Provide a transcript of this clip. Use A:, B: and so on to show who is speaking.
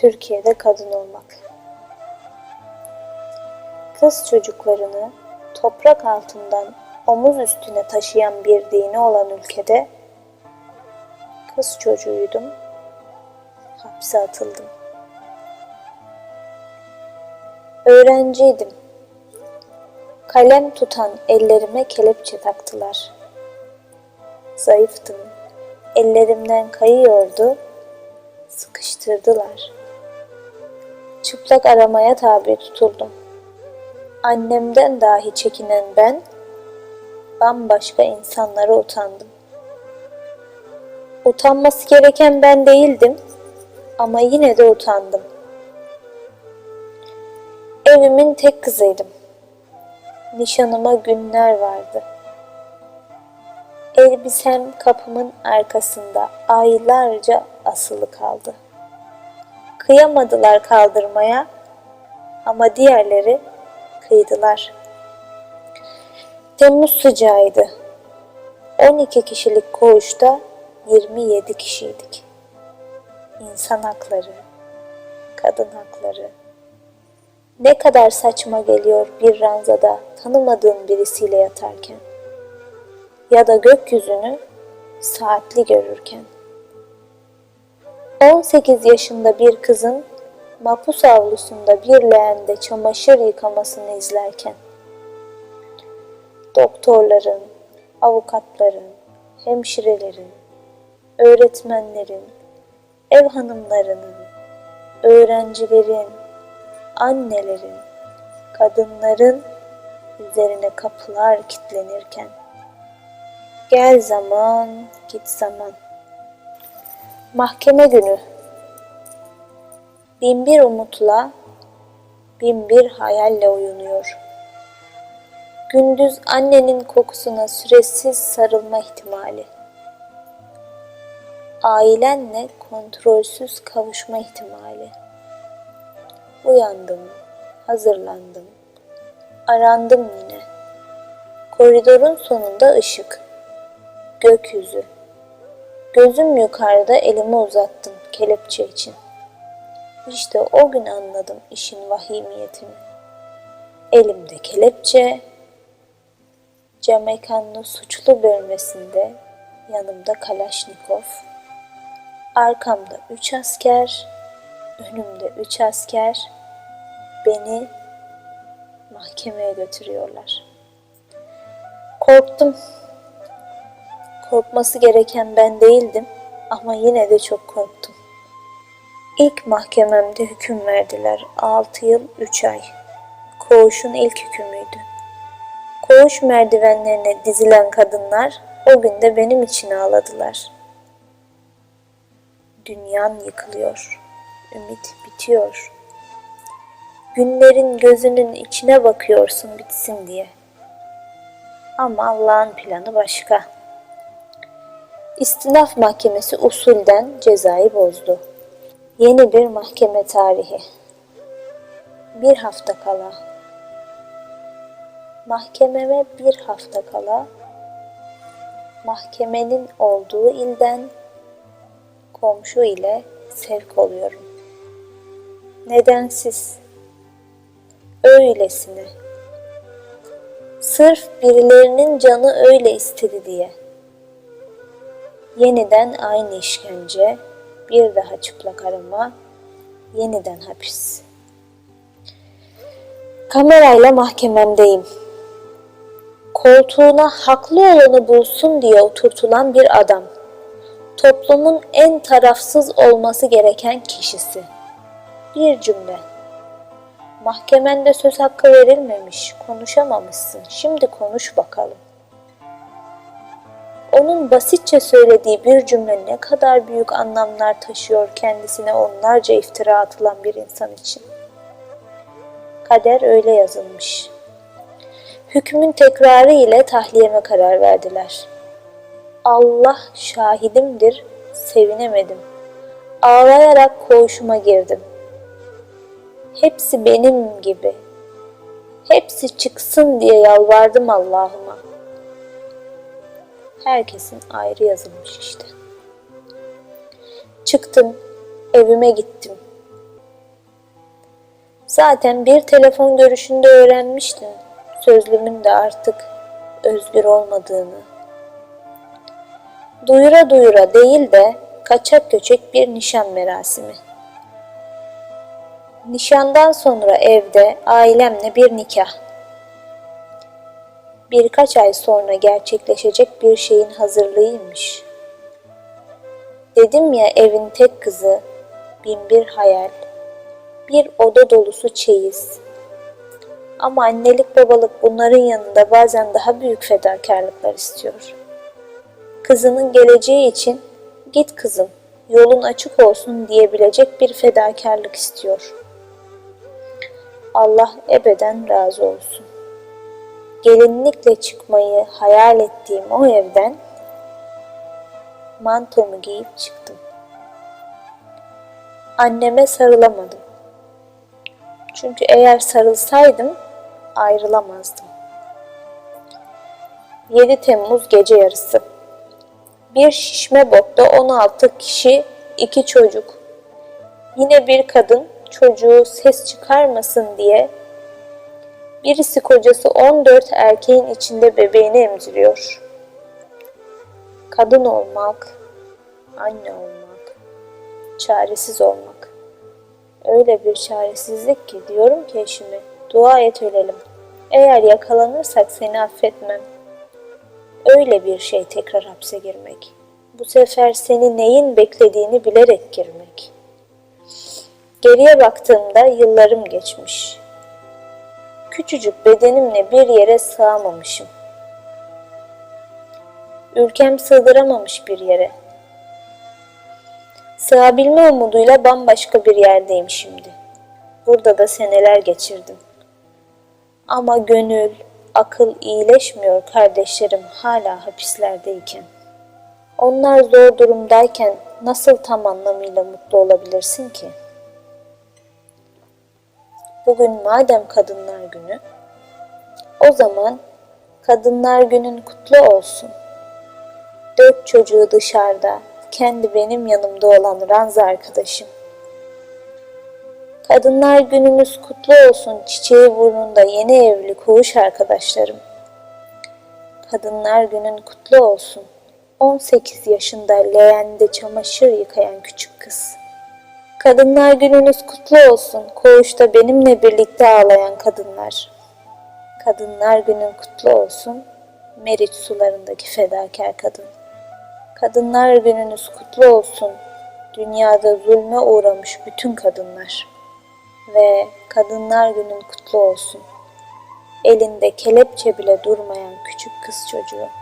A: Türkiye'de kadın olmak. Kız çocuklarını toprak altından omuz üstüne taşıyan bir dini olan ülkede kız çocuğuydum, hapse atıldım. Öğrenciydim. Kalem tutan ellerime kelepçe taktılar. Zayıftım. Ellerimden kayıyordu. Sıkıştırdılar. Çıplak aramaya tabi tutuldum. Annemden dahi çekinen ben, bambaşka insanlara utandım. Utanması gereken ben değildim ama yine de utandım. Evimin tek kızıydım. Nişanıma günler vardı. Elbisem kapımın arkasında aylarca asılı kaldı. Kıyamadılar kaldırmaya ama diğerleri kıydılar. Temmuz sıcağıydı. 12 kişilik koğuşta 27 kişiydik. İnsan hakları, kadın hakları. Ne kadar saçma geliyor bir ranzada tanımadığın birisiyle yatarken ya da gökyüzünü saatli görürken. 18 yaşında bir kızın mapus avlusunda bir leğende çamaşır yıkamasını izlerken doktorların, avukatların, hemşirelerin, öğretmenlerin, ev hanımlarının, öğrencilerin, annelerin, kadınların üzerine kapılar kilitlenirken gel zaman, git zaman. Mahkeme günü bin bir umutla, bin bir hayalle uyunuyor. Gündüz annenin kokusuna süresiz sarılma ihtimali. Ailenle kontrolsüz kavuşma ihtimali. Uyandım, hazırlandım. Arandım yine. Koridorun sonunda ışık. Gökyüzü. Gözüm yukarıda elimi uzattım kelepçe için. İşte o gün anladım işin vahimiyetini. Elimde kelepçe, camekanlı suçlu bölmesinde yanımda Kalaşnikov, arkamda üç asker, önümde üç asker beni mahkemeye götürüyorlar. Korktum. Korkması gereken ben değildim ama yine de çok korktum. İlk mahkememde hüküm verdiler. 6 yıl 3 ay. Koğuşun ilk hükümüydü. Koğuş merdivenlerine dizilen kadınlar o gün de benim için ağladılar. Dünyan yıkılıyor. Ümit bitiyor. Günlerin gözünün içine bakıyorsun bitsin diye. Ama Allah'ın planı başka. İstinaf Mahkemesi usulden cezayı bozdu. Yeni bir mahkeme tarihi. Bir hafta kala. Mahkememe bir hafta kala mahkemenin olduğu ilden komşu ile sevk oluyorum. Nedensiz, öylesine. Sırf birilerinin canı öyle istedi diye. Yeniden aynı işkence, bir daha çıplak arama, yeniden hapis. Kamerayla mahkememdeyim. Koltuğuna haklı olanı bulsun diye oturtulan bir adam. Toplumun en tarafsız olması gereken kişisi. Bir cümle. Mahkemende söz hakkı verilmemiş, konuşamamışsın. Şimdi konuş bakalım. Onun basitçe söylediği bir cümle ne kadar büyük anlamlar taşıyor kendisine onlarca iftira atılan bir insan için. Kader öyle yazılmış. Hükmün tekrarı ile tahliyeme karar verdiler. Allah şahidimdir, sevinemedim. Ağlayarak koğuşuma girdim. Hepsi benim gibi. Hepsi çıksın diye yalvardım Allah'ıma. Herkesin ayrı yazılmış işte. Çıktım, evime gittim. Zaten bir telefon görüşünde öğrenmiştin sözlümün de artık özgür olmadığını. Duyura duyura değil de kaçak göçek bir nişan merasimi. Nişandan sonra evde ailemle bir nikah. Birkaç ay sonra gerçekleşecek bir şeyin hazırlığıymış. Dedim ya evin tek kızı, bin bir hayal, bir oda dolusu çeyiz. Ama annelik babalık bunların yanında bazen daha büyük fedakarlıklar istiyor. Kızının geleceği için git kızım yolun açık olsun diyebilecek bir fedakarlık istiyor. Allah ebeden razı olsun. Gelinlikle çıkmayı hayal ettiğim o evden mantomu giyip çıktım. Anneme sarılamadım. Çünkü eğer sarılsaydım ayrılamazdım. 7 Temmuz gece yarısı. Bir şişme botta 16 kişi, iki çocuk. Yine bir kadın çocuğu ses çıkarmasın diye birisi kocası 14 erkeğin içinde bebeğini emziriyor. Kadın olmak, anne olmak, çaresiz olmak. Öyle bir çaresizlik ki diyorum ki eşime, dua et ölelim. Eğer yakalanırsak seni affetmem. Öyle bir şey tekrar hapse girmek. Bu sefer seni neyin beklediğini bilerek girmek. Geriye baktığımda yıllarım geçmiş. Küçücük bedenimle bir yere sığamamışım. Ülkem sığdıramamış bir yere. Sığabilme umuduyla bambaşka bir yerdeyim şimdi. Burada da seneler geçirdim. Ama gönül, akıl iyileşmiyor kardeşlerim hala hapislerdeyken. Onlar zor durumdayken nasıl tam anlamıyla mutlu olabilirsin ki? Bugün madem Kadınlar Günü, o zaman Kadınlar Günün kutlu olsun. Dört çocuğu dışarıda, kendi benim yanımda olan Ranza arkadaşım. Kadınlar gününüz kutlu olsun çiçeği burnunda yeni evli koğuş arkadaşlarım. Kadınlar günün kutlu olsun. 18 yaşında leğende çamaşır yıkayan küçük kız. Kadınlar gününüz kutlu olsun. Koğuşta benimle birlikte ağlayan kadınlar. Kadınlar günün kutlu olsun. Meriç sularındaki fedakar kadın. Kadınlar gününüz kutlu olsun. Dünyada zulme uğramış bütün kadınlar. Ve kadınlar günün kutlu olsun. Elinde kelepçe bile durmayan küçük kız çocuğu.